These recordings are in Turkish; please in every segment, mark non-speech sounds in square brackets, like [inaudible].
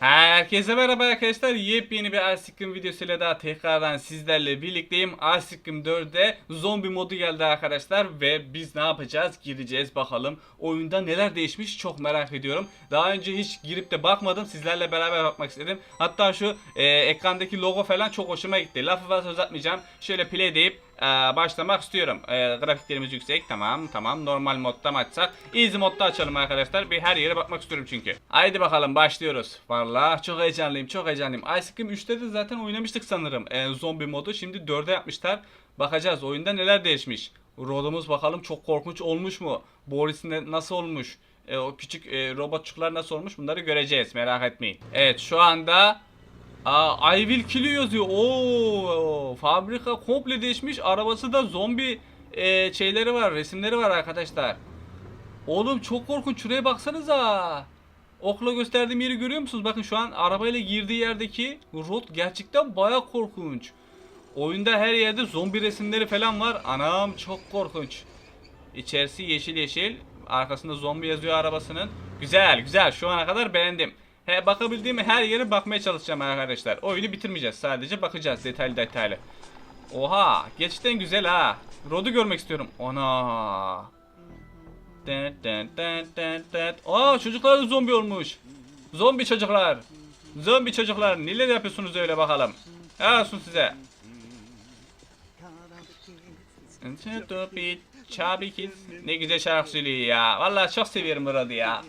Herkese merhaba arkadaşlar. Yepyeni bir Cream videosuyla daha tekrardan sizlerle birlikteyim. Cream 4'de zombi modu geldi arkadaşlar ve biz ne yapacağız? Gireceğiz bakalım. Oyunda neler değişmiş çok merak ediyorum. Daha önce hiç girip de bakmadım. Sizlerle beraber bakmak istedim. Hatta şu e, ekrandaki logo falan çok hoşuma gitti. Lafı fazla uzatmayacağım. Şöyle play deyip e, başlamak istiyorum. E, grafiklerimiz yüksek. Tamam tamam. Normal modda mı açsak? Easy modda açalım arkadaşlar. Bir her yere bakmak istiyorum çünkü. Haydi bakalım başlıyoruz. Vallahi çok heyecanlıyım. Çok heyecanlıyım. Ice Cream 3'te de zaten oynamıştık sanırım. E, zombi modu. Şimdi 4'e yapmışlar. Bakacağız oyunda neler değişmiş. Rodumuz bakalım çok korkunç olmuş mu? Boris nasıl olmuş? E, o küçük e, robotçuklar nasıl olmuş? Bunları göreceğiz. Merak etmeyin. Evet şu anda Aa, I will kill you yazıyor. Oo, fabrika komple değişmiş. Arabası da zombi e, şeyleri var, resimleri var arkadaşlar. Oğlum çok korkunç. Şuraya baksanıza. Okla gösterdiğim yeri görüyor musunuz? Bakın şu an arabayla girdiği yerdeki rot gerçekten baya korkunç. Oyunda her yerde zombi resimleri falan var. Anam çok korkunç. İçerisi yeşil yeşil. Arkasında zombi yazıyor arabasının. Güzel güzel. Şu ana kadar beğendim. He, bakabildiğim her yere bakmaya çalışacağım arkadaşlar. Oyunu bitirmeyeceğiz. Sadece bakacağız detaylı detaylı. Oha. Gerçekten güzel ha. Rod'u görmek istiyorum. Ana. Dın. Aa çocuklar da zombi olmuş. Zombi çocuklar. Zombi çocuklar. Neler yapıyorsunuz öyle bakalım. Olsun size. Ne güzel şarkı söylüyor ya. Vallahi çok seviyorum bu Rod'u ya.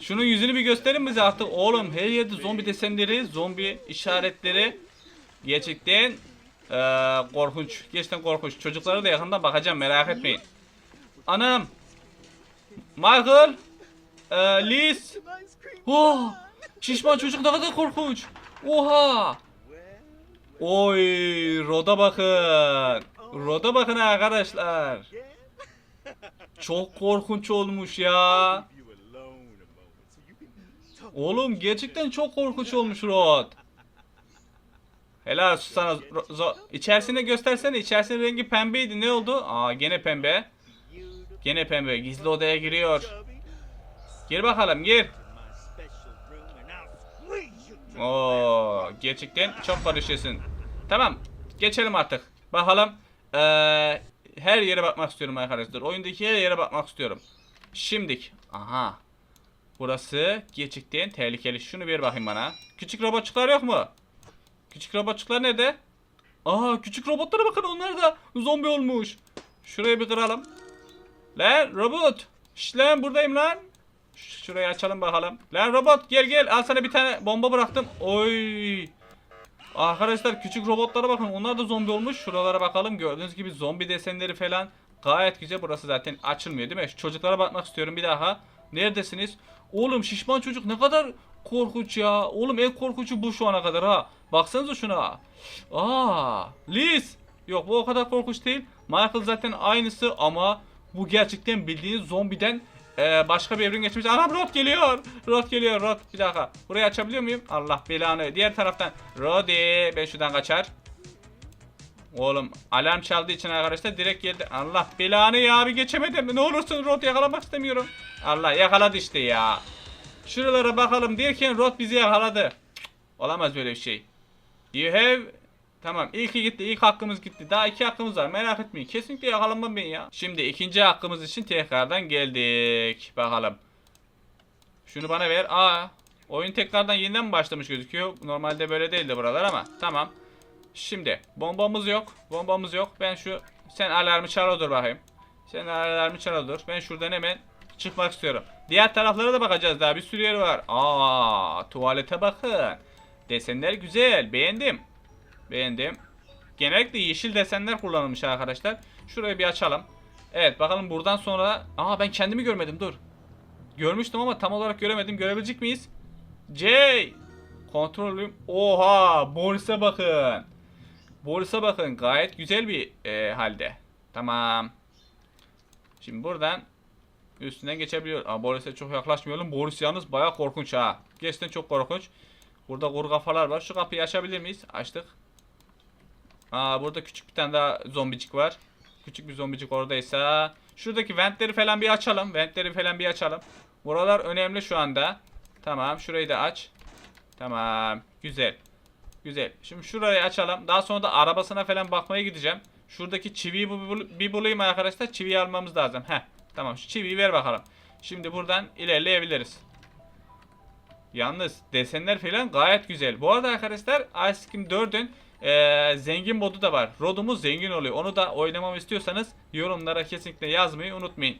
Şunun yüzünü bir gösterin bize artık. Oğlum her yerde zombi desenleri, zombi işaretleri. Gerçekten eee, korkunç. Gerçekten korkunç. Çocuklara da yakından bakacağım merak etmeyin. Anam. Michael. eee, Liz. Oh, şişman çocuk ne kadar korkunç. Oha. Oy, Roda bakın. Roda bakın arkadaşlar. Çok korkunç olmuş ya. Oğlum gerçekten çok korkunç olmuş Rod. Helal sana. Ro- Zo- İçerisine göstersene. İçerisinin rengi pembeydi. Ne oldu? Aa gene pembe. Gene pembe. Gizli odaya giriyor. Gir bakalım gir. Oo gerçekten çok karışıyorsun. Tamam. Geçelim artık. Bakalım. Ee, her yere bakmak istiyorum arkadaşlar. Oyundaki her yere bakmak istiyorum. Şimdik. Aha. Burası gerçekten tehlikeli. Şunu bir bakayım bana. Küçük robotçuklar yok mu? Küçük robotçuklar nerede? Aa küçük robotlara bakın onlar da zombi olmuş. Şurayı bir kıralım. Lan robot. Şş buradayım lan. Ş- Şurayı açalım bakalım. Lan robot gel gel al sana bir tane bomba bıraktım. Oy. Arkadaşlar küçük robotlara bakın onlar da zombi olmuş. Şuralara bakalım gördüğünüz gibi zombi desenleri falan gayet güzel. Burası zaten açılmıyor değil mi? Çocuklara bakmak istiyorum bir daha. Neredesiniz? Oğlum şişman çocuk ne kadar korkunç ya. Oğlum en korkuncu bu şu ana kadar ha. Baksanıza şuna. Aa, Liz. Yok bu o kadar korkunç değil. Michael zaten aynısı ama bu gerçekten bildiğiniz zombiden ee, başka bir evren geçmiş. Anam Rod geliyor. Rod geliyor. Rod bir dakika. Burayı açabiliyor muyum? Allah belanı. Diğer taraftan. Rodi. Ben şuradan kaçar. Oğlum alarm çaldığı için arkadaşlar direkt geldi. Allah belanı ya bir geçemedim. Ne olursun Rod yakalamak istemiyorum. Allah yakaladı işte ya. Şuralara bakalım derken Rod bizi yakaladı. Olamaz böyle bir şey. You have Tamam ilki gitti ilk hakkımız gitti daha iki hakkımız var merak etmeyin kesinlikle yakalanmam ben ya. Şimdi ikinci hakkımız için tekrardan geldik bakalım. Şunu bana ver aa oyun tekrardan yeniden mi başlamış gözüküyor normalde böyle değildi buralar ama tamam. Şimdi bombamız yok bombamız yok ben şu sen alarmı çal dur bakayım. Sen alarmı çal dur ben şuradan hemen çıkmak istiyorum. Diğer taraflara da bakacağız daha bir sürü yer var. Aa tuvalete bakın. Desenler güzel beğendim. Beğendim. Genellikle yeşil desenler kullanılmış arkadaşlar. Şurayı bir açalım. Evet bakalım buradan sonra... Aa ben kendimi görmedim dur. Görmüştüm ama tam olarak göremedim. Görebilecek miyiz? J. Kontrol room. Oha Boris'e bakın. Boris'e bakın gayet güzel bir e, halde. Tamam. Şimdi buradan üstünden geçebiliyor. Aa Boris'e çok yaklaşmayalım. Boris yalnız baya korkunç ha. Gerçekten çok korkunç. Burada kuru kafalar var. Şu kapıyı açabilir miyiz? Açtık. Aa burada küçük bir tane daha zombicik var. Küçük bir zombicik oradaysa. Şuradaki ventleri falan bir açalım. Ventleri falan bir açalım. Buralar önemli şu anda. Tamam şurayı da aç. Tamam. Güzel. Güzel. Şimdi şurayı açalım. Daha sonra da arabasına falan bakmaya gideceğim. Şuradaki çiviyi bir, bul- bir bulayım arkadaşlar. Çiviyi almamız lazım. Heh. Tamam şu çiviyi ver bakalım. Şimdi buradan ilerleyebiliriz. Yalnız desenler falan gayet güzel. Bu arada arkadaşlar Ice Cream 4'ün eee, zengin modu da var. Rodumuz zengin oluyor. Onu da oynamamı istiyorsanız yorumlara kesinlikle yazmayı unutmayın.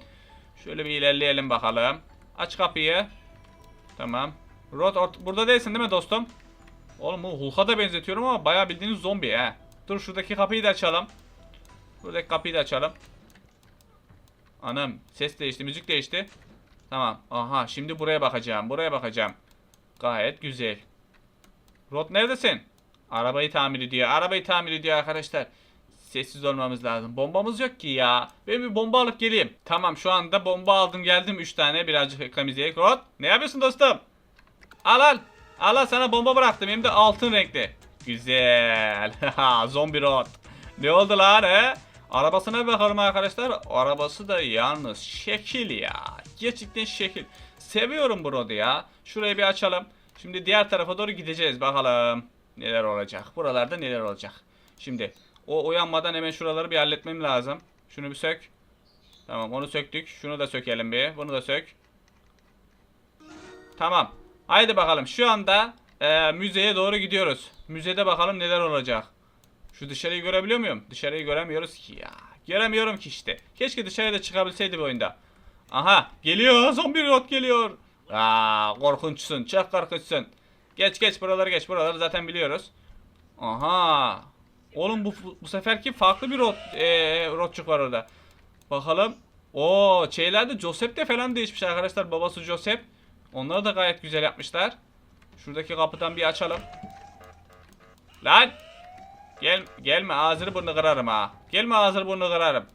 Şöyle bir ilerleyelim bakalım. Aç kapıyı. Tamam. Rod burada değilsin değil mi dostum? Oğlum bu Hulk'a da benzetiyorum ama bayağı bildiğiniz zombi he. Dur şuradaki kapıyı da açalım. Buradaki kapıyı da açalım. Anam ses değişti, müzik değişti. Tamam. Aha şimdi buraya bakacağım. Buraya bakacağım. Gayet güzel. Rod neredesin? Arabayı tamir ediyor. Arabayı tamir ediyor arkadaşlar. Sessiz olmamız lazım. Bombamız yok ki ya. Ben bir bomba alıp geleyim. Tamam şu anda bomba aldım geldim 3 tane birazcık temizleyek. Rod ne yapıyorsun dostum? Al al. Al al sana bomba bıraktım hem de altın renkli. Güzel. [laughs] Zombi Rod. Ne oldu lan he? Arabasına bakalım arkadaşlar. Arabası da yalnız şekil ya. Gerçekten şekil. Seviyorum bu Rod'u ya. Şurayı bir açalım. Şimdi diğer tarafa doğru gideceğiz bakalım. Neler olacak? Buralarda neler olacak? Şimdi o uyanmadan hemen şuraları bir halletmem lazım. Şunu bir sök. Tamam onu söktük. Şunu da sökelim bir. Bunu da sök. Tamam. Haydi bakalım. Şu anda e, müzeye doğru gidiyoruz. Müzede bakalım neler olacak. Şu dışarıyı görebiliyor muyum? Dışarıyı göremiyoruz ki ya. Göremiyorum ki işte. Keşke dışarıya da çıkabilseydi bu oyunda. Aha geliyor. Zombi rot geliyor. Aa korkunçsun. Çok korkunçsun. Geç geç buraları geç. Buraları zaten biliyoruz. Aha. Oğlum bu, bu seferki farklı bir rot, e, rotçuk var orada. Bakalım. O şeylerde Joseph de falan değişmiş arkadaşlar. Babası Joseph. Onları da gayet güzel yapmışlar. Şuradaki kapıdan bir açalım. Lan! Gel gelme ağzını burnunu kırarım ha. Gelme ağzını burnunu kırarım.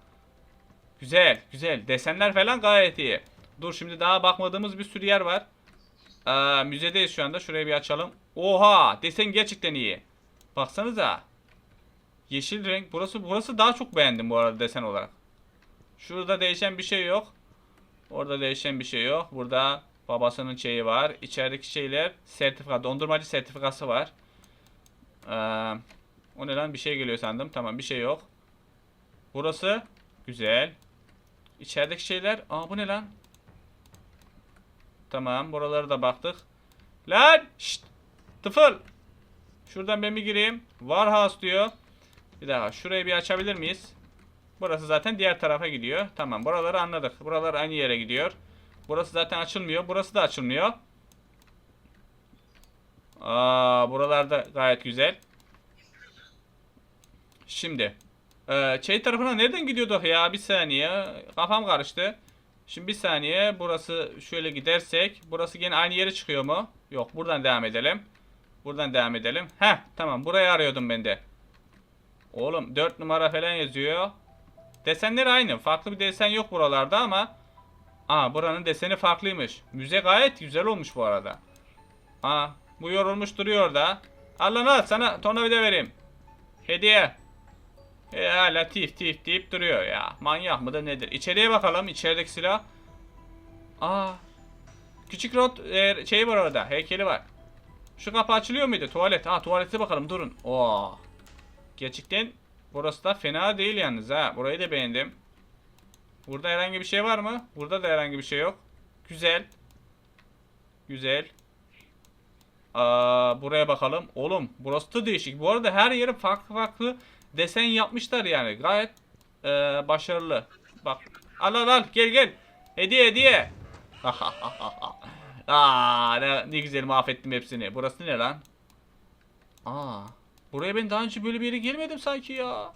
Güzel, güzel. Desenler falan gayet iyi. Dur şimdi daha bakmadığımız bir sürü yer var. Aa, müzedeyiz şu anda. Şurayı bir açalım. Oha! Desen gerçekten iyi. Baksanıza. Yeşil renk. Burası burası daha çok beğendim bu arada desen olarak. Şurada değişen bir şey yok. Orada değişen bir şey yok. Burada babasının şeyi var. İçerideki şeyler sertifika, dondurmacı sertifikası var. Ee, o ne lan bir şey geliyor sandım. Tamam bir şey yok. Burası güzel. İçerideki şeyler. Aa bu ne lan? Tamam buralara da baktık. Lan! Şşt! Tıfıl! Şuradan ben bir gireyim. Warhouse diyor. Bir daha şurayı bir açabilir miyiz? Burası zaten diğer tarafa gidiyor. Tamam buraları anladık. Buralar aynı yere gidiyor. Burası zaten açılmıyor. Burası da açılmıyor. Aa, buralarda gayet güzel. Şimdi. Ee, şey tarafına nereden gidiyorduk ya? Bir saniye. Kafam karıştı. Şimdi bir saniye. Burası şöyle gidersek. Burası yine aynı yere çıkıyor mu? Yok. Buradan devam edelim. Buradan devam edelim. Heh tamam. Burayı arıyordum ben de. Oğlum 4 numara falan yazıyor. Desenler aynı. Farklı bir desen yok buralarda ama. Aa buranın deseni farklıymış. Müze gayet güzel olmuş bu arada. Aa bu yorulmuş duruyor da. Al lan al sana tornavida vereyim. Hediye. Ya latif tif deyip duruyor ya. Manyak mı da nedir? İçeriye bakalım. İçerideki silah. Aa. Küçük rot e, şeyi var orada. Heykeli var. Şu kapı açılıyor muydu? Tuvalet. Ha tuvalete bakalım durun. Oo. Gerçekten burası da fena değil yalnız ha. Burayı da beğendim. Burada herhangi bir şey var mı? Burada da herhangi bir şey yok. Güzel. Güzel. Aa, buraya bakalım. Oğlum burası da değişik. Bu arada her yere farklı farklı desen yapmışlar yani. Gayet e, başarılı. Bak. Al al al gel gel. Hediye hediye. [laughs] Aa, ne, ne güzel mahvettim hepsini. Burası ne lan? Aa. Buraya ben daha önce böyle bir yere gelmedim sanki ya.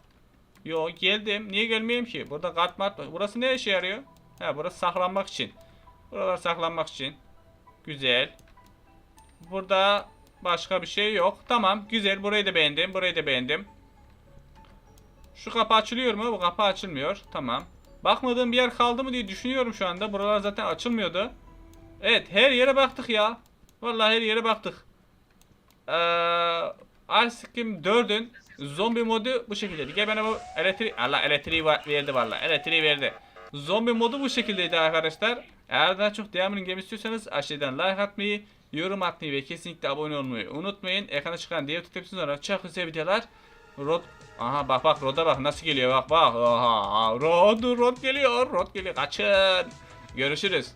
Yo geldim. Niye gelmeyeyim ki? Burada kart mart. Burası ne işe yarıyor? Ha burası saklanmak için. Buralar saklanmak için. Güzel. Burada başka bir şey yok. Tamam güzel. Burayı da beğendim. Burayı da beğendim. Şu kapı açılıyor mu? Bu kapı açılmıyor. Tamam. Bakmadığım bir yer kaldı mı diye düşünüyorum şu anda. Buralar zaten açılmıyordu. Evet her yere baktık ya. Vallahi her yere baktık. Eee Ice Cream 4'ün zombi modu bu şekildeydi. Gel bana bu elektrik... Allah elektriği verdi valla. Elektriği verdi. Zombi modu bu şekildeydi arkadaşlar. Eğer daha çok devamını gelmek istiyorsanız aşağıdan like atmayı, yorum atmayı ve kesinlikle abone olmayı unutmayın. Ekrana çıkan diğer tıklayıp sonra çok güzel videolar. Rod Aha bak bak Rod'a bak nasıl geliyor bak bak. Aha Rod Rod geliyor. Rod geliyor. Kaçın. Görüşürüz.